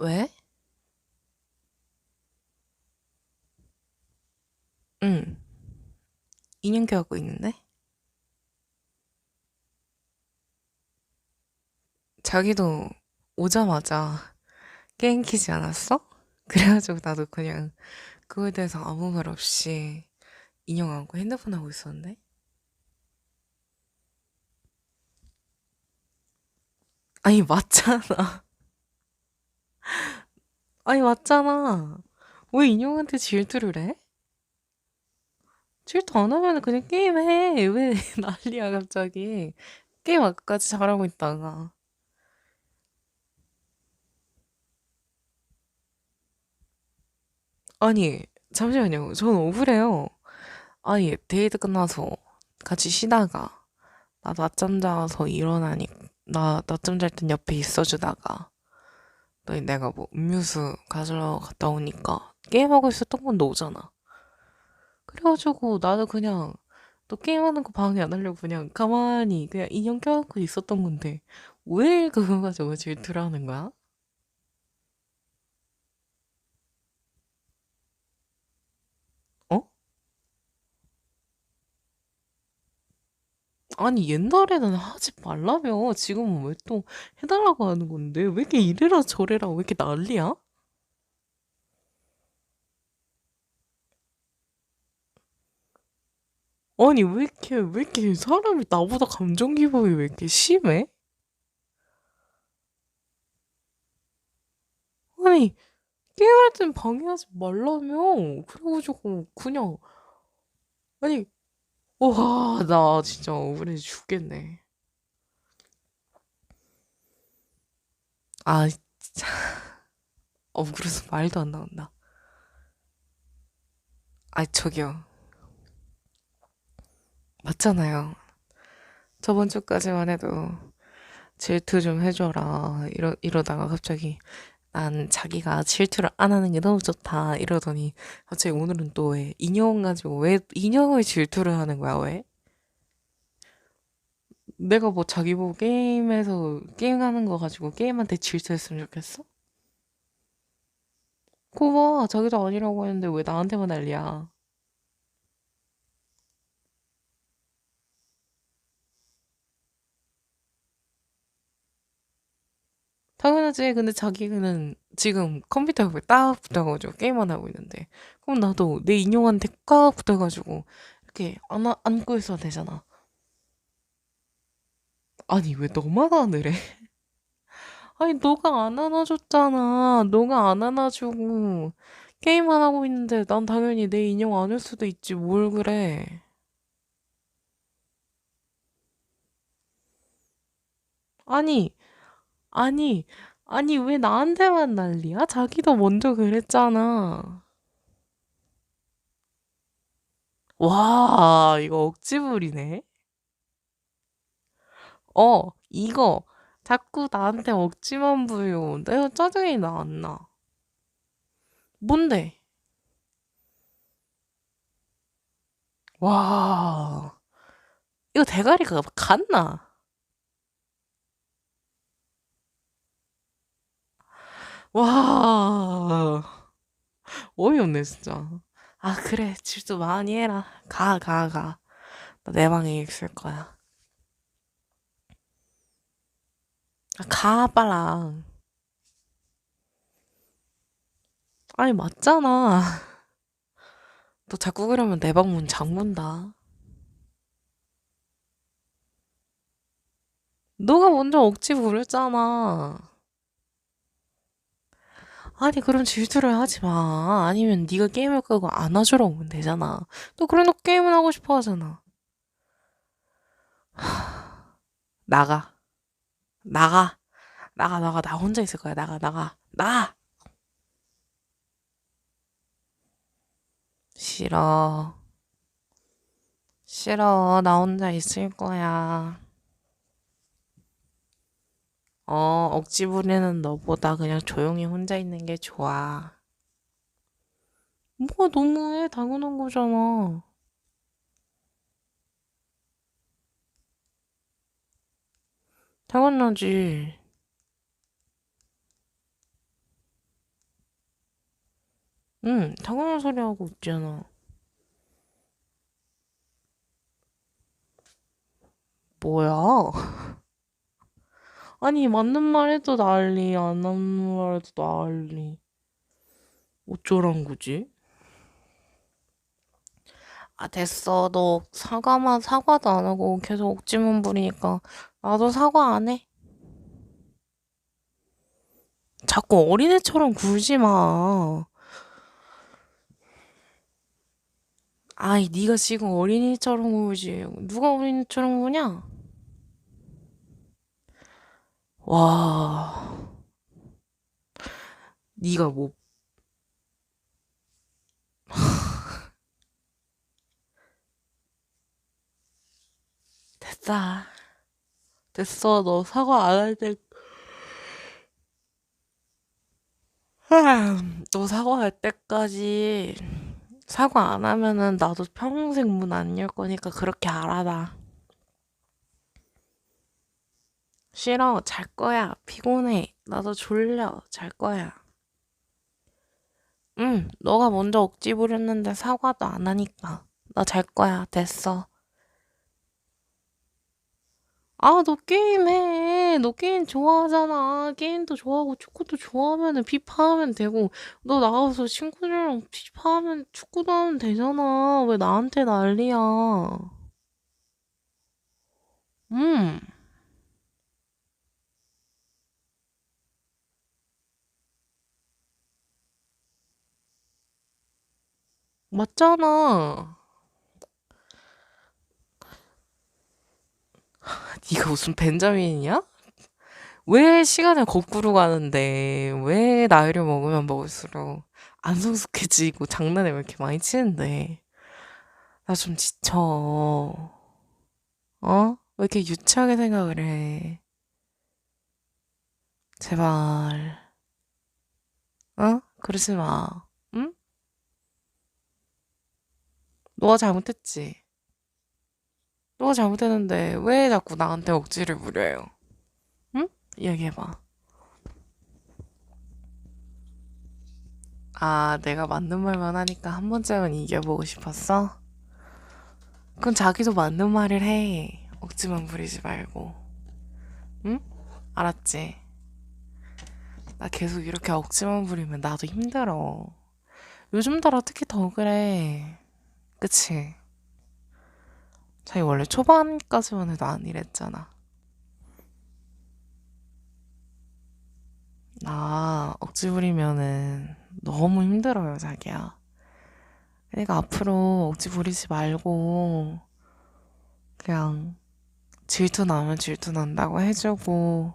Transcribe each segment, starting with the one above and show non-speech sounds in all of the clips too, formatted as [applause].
왜? 응. 인형교 하고 있는데? 자기도 오자마자 게임 키지 않았어? [laughs] 그래가지고 나도 그냥 그거에 대해서 아무 말 없이 인형 안고 핸드폰 하고 있었는데? 아니, 맞잖아. 아니, 맞잖아. 왜 인형한테 질투를 해? 질투 안 하면 그냥 게임해. 왜 [laughs] 난리야, 갑자기. 게임 아까까지 잘하고 있다가. 아니, 잠시만요. 저는 억울해요. 아니, 데이트 끝나서 같이 쉬다가, 나 낮잠 자서 일어나니, 나 낮잠 잘 땐 옆에 있어주다가, 또 내가 뭐 음료수 가지러 갔다 오니까, 게임하고 있었던 건 너잖아. 그래가지고 나도 그냥, 너 게임하는 거 방해 안 하려고 그냥 가만히 그냥 인형 껴안고 있었던 건데, 왜 그거 가지고 질투를 하는 거야? 어? 아니, 옛날에는 하지 말라며. 지금은 왜 또 해달라고 하는 건데? 왜 이렇게 이래라 저래라 왜 이렇게 난리야? 아니, 왜 이렇게, 왜 이렇게 사람이 나보다 감정 기복이 왜 이렇게 심해? 아니, 게임할 땐 방해하지 말라며. 그래가지고, 그냥, 아니, 와, 나 진짜 억울해 죽겠네. 아, 진짜, [laughs] 억울해서 말도 안 나온다. 아, 저기요. 맞잖아요. 저번 주까지만 해도 질투 좀 해줘라. 이러, 이러다가 갑자기 난 자기가 질투를 안 하는 게 너무 좋다. 이러더니 갑자기 오늘은 또 왜 인형 가지고 왜 인형을 질투를 하는 거야, 왜? 내가 뭐 자기 보고 게임에서 게임하는 거 가지고 게임한테 질투했으면 좋겠어? 봐. 자기도 아니라고 했는데 왜 나한테만 난리야? 당연하지. 근데 자기는 지금 컴퓨터 옆에 딱 붙어가지고 게임만 하고 있는데. 그럼 나도 내 인형한테 꽉 붙어가지고 이렇게 안아, 안고 있어야 되잖아. 아니, 왜 너만 안으래? [laughs] 아니, 너가 안 안아줬잖아. 너가 안 안아주고 게임만 하고 있는데 난 당연히 내 인형 안을 수도 있지. 뭘 그래. 아니, 아니, 아니, 왜 나한테만 난리야? 자기도 먼저 그랬잖아. 와, 이거 억지부리네. 어, 이거 자꾸 나한테 억지만 부려. 내가 짜증이 나, 안 나. 뭔데? 와, 이거 대가리가 갔나? 와, 어이없네, 진짜. 아, 그래. 질투 많이 해라. 가, 가, 가. 나 내 방에 있을 거야. 아, 가, 빨랑. 아니, 맞잖아. 너 자꾸 그러면 내 방 문 잠근다. 너가 먼저 억지 부렸잖아. 아니, 그럼 질투를 하지 마. 아니면 네가 게임을 끄고 안아주러 오면 되잖아. 너 그래놓고 게임은 하고 싶어 하잖아. 나가. 나가. 나가, 나가. 나 혼자 있을 거야. 나가, 나가. 나가! 싫어. 싫어. 나 혼자 있을 거야. 어, 억지 부리는 너보다 그냥 조용히 혼자 있는 게 좋아. 뭐가 너무해? 당연한 거잖아. 당연하지. 응, 당연한 소리 하고 있잖아. 뭐야? [laughs] 아니, 맞는 말 해도 난리, 안 맞는 말 해도 난리. 어쩌란 거지? 아, 됐어. 너 사과만, 사과도 안 하고 계속 옥지문 부리니까 나도 사과 안 해. 자꾸 어린애처럼 굴지 마. 아이, 네가 지금 어린이처럼 굴지. 누가 어린이처럼 구냐? 와, 네가 뭐 [laughs] 됐어. 됐어. 너 사과 안 할 때, [sighs] 너 사과할 때까지 사과 안 하면은 나도 평생 문 안 열 거니까 그렇게 알아라. 싫어. 잘 거야. 피곤해. 나도 졸려. 잘 거야. 응, 너가 먼저 억지 부렸는데 사과도 안 하니까. 나 잘 거야. 됐어. 아, 너 게임해. 너 게임 좋아하잖아. 게임도 좋아하고 축구도 좋아하면은 피파하면 되고, 너 나가서 친구들이랑 피파하면 축구도 하면 되잖아. 왜 나한테 난리야? 음, 맞잖아. [laughs] 네가 무슨 벤자민이야? 왜 시간을 거꾸로 가는데? 왜 나이를 먹으면 먹을수록 안 성숙해지고 장난을 왜 이렇게 많이 치는데? 나 좀 지쳐. 어? 왜 이렇게 유치하게 생각을 해? 제발. 어? 그러지 마. 응? 너가 잘못했지. 너가 잘못했는데 왜 자꾸 나한테 억지를 부려요? 응? 얘기해봐. 아, 내가 맞는 말만 하니까 한 번쯤은 이겨보고 싶었어? 그럼 자기도 맞는 말을 해. 억지만 부리지 말고. 응? 알았지? 나 계속 이렇게 억지만 부리면 나도 힘들어. 요즘 따라 특히 더 그래. 그치? 자기 원래 초반까지만 해도 안 이랬잖아. 나 억지 부리면은 너무 힘들어요, 자기야. 그러니까 앞으로 억지 부리지 말고 그냥 질투 나면 질투 난다고 해주고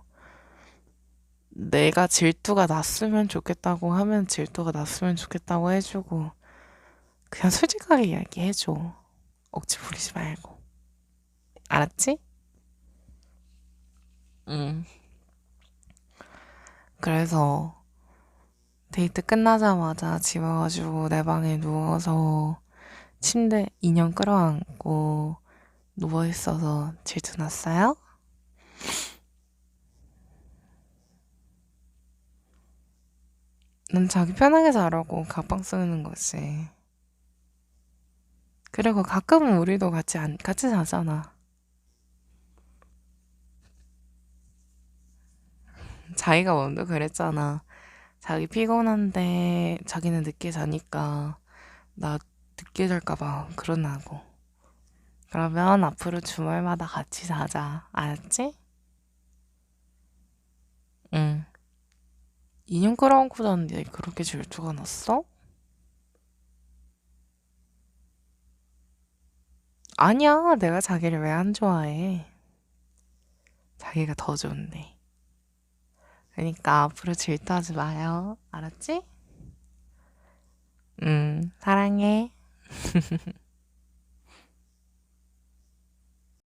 내가 질투가 났으면 좋겠다고 하면 질투가 났으면 좋겠다고 해주고 그냥 솔직하게 이야기해줘. 억지 부리지 말고. 알았지? 응. 그래서 데이트 끝나자마자 집 와가지고 내 방에 누워서 침대 인형 끌어안고 누워있어서 질투 났어요? 난 자기 편하게 자라고 가방 쓰는 거지. 그리고 가끔은 우리도 같이 안, 같이 자잖아. 자기가 먼저 그랬잖아. 자기 피곤한데 자기는 늦게 자니까 나 늦게 잘까 봐 그러나고. 그러면 앞으로 주말마다 같이 자자. 알았지? 응. 인형 끌어안고 자는데 그렇게 질투가 났어? 아니야, 내가 자기를 왜 안 좋아해? 자기가 더 좋은데. 그러니까 앞으로 질투하지 마요. 알았지? 응, 사랑해. [laughs]